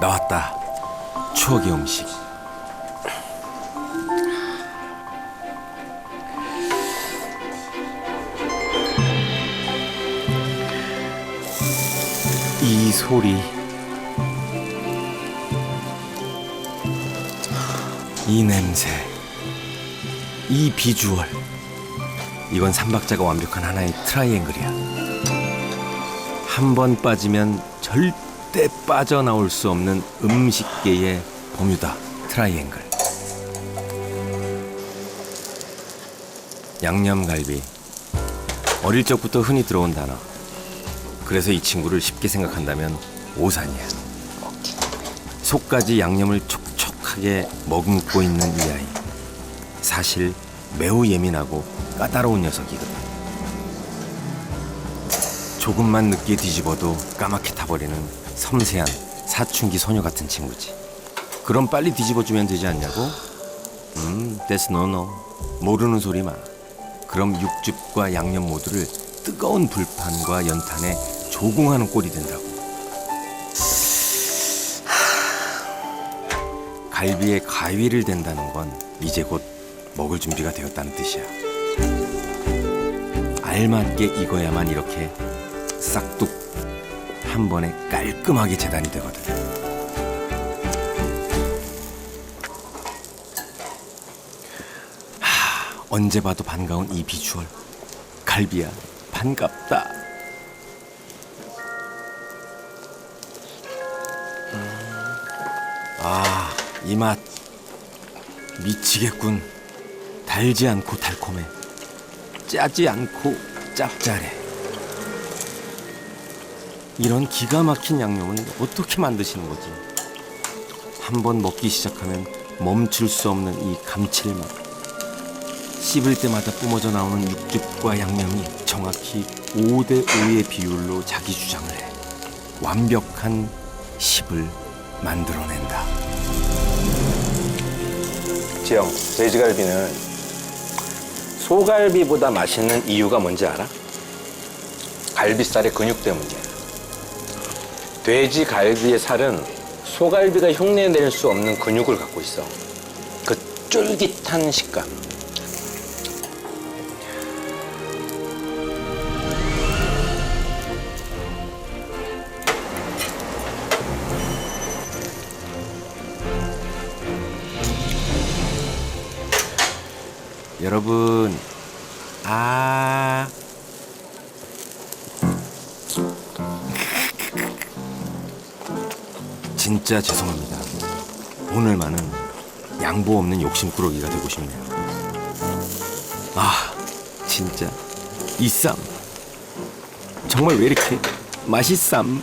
나왔다. 추억의 음식. 이 소리. 이 냄새. 이 비주얼. 이건 삼박자가 완벽한 하나의 트라이앵글이야. 한 번 빠지면 절대 빠져나올 수 없는 음식계의 버뮤다 트라이앵글. 양념갈비. 어릴 적부터 흔히 들어온 단어. 그래서 이 친구를 쉽게 생각한다면 오산이야. 속까지 양념을 촉촉하게 머금고 있는 이 아이. 사실 매우 예민하고 까다로운 녀석이거든. 조금만 늦게 뒤집어도 까맣게 타버리는 섬세한 사춘기 소녀 같은 친구지. 그럼 빨리 뒤집어주면 되지 않냐고? 음, no no. 모르는 소리 마. 그럼 육즙과 양념 모두를 뜨거운 불판과 연탄에 조공하는 꼴이 된다고. 갈비에 가위를 댄다는 건 이제 곧 먹을 준비가 되었다는 뜻이야. 알맞게 익어야만 이렇게 싹둑 한 번에 깔끔하게 재단이 되거든. 하, 언제 봐도 반가운 이 비주얼. 갈비야, 반갑다. 아, 이 맛 미치겠군. 달지 않고 달콤해. 짜지 않고 짭짤해. 이런 기가 막힌 양념은 어떻게 만드시는 거지? 한번 먹기 시작하면 멈출 수 없는 이 감칠맛. 씹을 때마다 뿜어져 나오는 육즙과 양념이 정확히 5대 5의 비율로 자기 주장을 해. 완벽한 씹을 만들어낸다. 지영, 돼지갈비는 소갈비보다 맛있는 이유가 뭔지 알아? 갈비살의 근육 때문이야. 돼지 갈비의 살은 소갈비가 흉내낼 수 없는 근육을 갖고 있어. 그 쫄깃한 식감. 여러분, 아. 진짜 죄송합니다. 오늘만은 양보 없는 욕심꾸러기가 되고 싶네요. 아, 진짜 이 쌈 정말 왜 이렇게 맛있쌈?